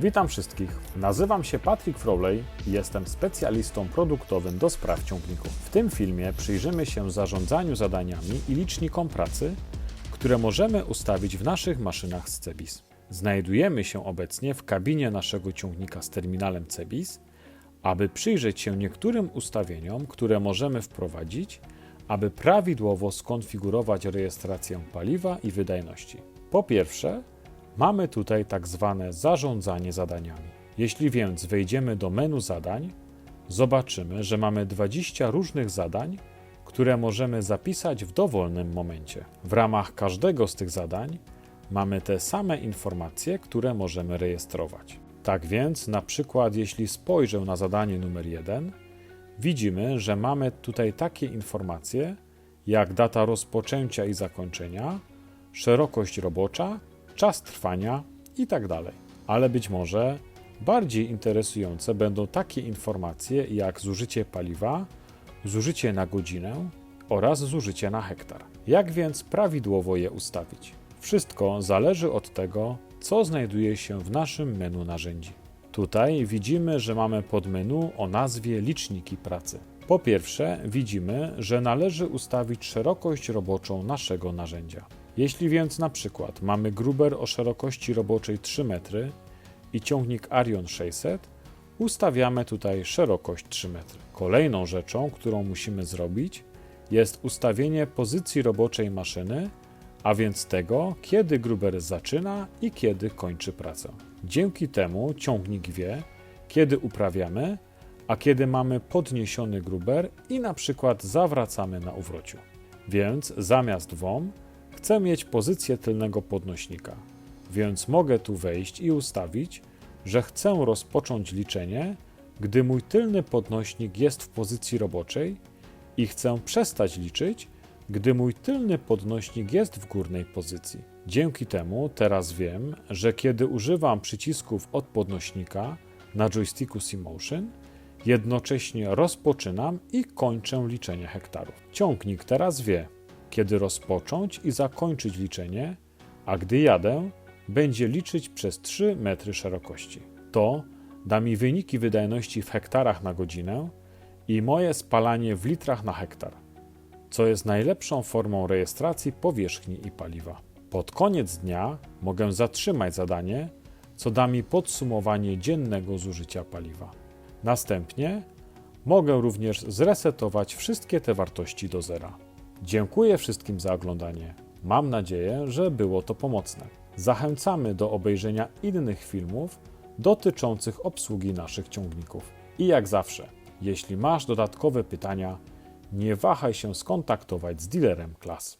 Witam wszystkich. Nazywam się Patrick Froley i jestem specjalistą produktowym do spraw ciągników. W tym filmie przyjrzymy się zarządzaniu zadaniami i licznikom pracy, które możemy ustawić w naszych maszynach z CEBIS. Znajdujemy się obecnie w kabinie naszego ciągnika z terminalem CEBIS, aby przyjrzeć się niektórym ustawieniom, które możemy wprowadzić, aby prawidłowo skonfigurować rejestrację paliwa i wydajności. Po pierwsze, mamy tutaj tak zwane zarządzanie zadaniami. Jeśli więc wejdziemy do menu zadań, zobaczymy, że mamy 20 różnych zadań, które możemy zapisać w dowolnym momencie. W ramach każdego z tych zadań mamy te same informacje, które możemy rejestrować. Tak więc, na przykład, jeśli spojrzę na zadanie numer 1, widzimy, że mamy tutaj takie informacje jak data rozpoczęcia i zakończenia, szerokość robocza, czas trwania itd. Ale być może bardziej interesujące będą takie informacje jak zużycie paliwa, zużycie na godzinę oraz zużycie na hektar. Jak więc prawidłowo je ustawić? Wszystko zależy od tego, co znajduje się w naszym menu narzędzi. Tutaj widzimy, że mamy podmenu o nazwie liczniki pracy. Po pierwsze, widzimy, że należy ustawić szerokość roboczą naszego narzędzia. Jeśli więc na przykład mamy gruber o szerokości roboczej 3 metry i ciągnik Arion 600, ustawiamy tutaj szerokość 3 metry. Kolejną rzeczą, którą musimy zrobić, jest ustawienie pozycji roboczej maszyny, a więc tego, kiedy gruber zaczyna i kiedy kończy pracę. Dzięki temu ciągnik wie, kiedy uprawiamy, a kiedy mamy podniesiony gruber i na przykład zawracamy na uwrociu. Więc zamiast WOM chcę mieć pozycję tylnego podnośnika, więc mogę tu wejść i ustawić, że chcę rozpocząć liczenie, gdy mój tylny podnośnik jest w pozycji roboczej i chcę przestać liczyć, gdy mój tylny podnośnik jest w górnej pozycji. Dzięki temu teraz wiem, że kiedy używam przycisków od podnośnika na joysticku C-Motion, jednocześnie rozpoczynam i kończę liczenie hektarów. Ciągnik teraz wie, kiedy rozpocząć i zakończyć liczenie, a gdy jadę, będzie liczyć przez 3 metry szerokości. To da mi wyniki wydajności w hektarach na godzinę i moje spalanie w litrach na hektar, co jest najlepszą formą rejestracji powierzchni i paliwa. Pod koniec dnia mogę zatrzymać zadanie, co da mi podsumowanie dziennego zużycia paliwa. Następnie mogę również zresetować wszystkie te wartości do zera. Dziękuję wszystkim za oglądanie. Mam nadzieję, że było to pomocne. Zachęcamy do obejrzenia innych filmów dotyczących obsługi naszych ciągników. I jak zawsze, jeśli masz dodatkowe pytania, nie wahaj się skontaktować z dealerem klas.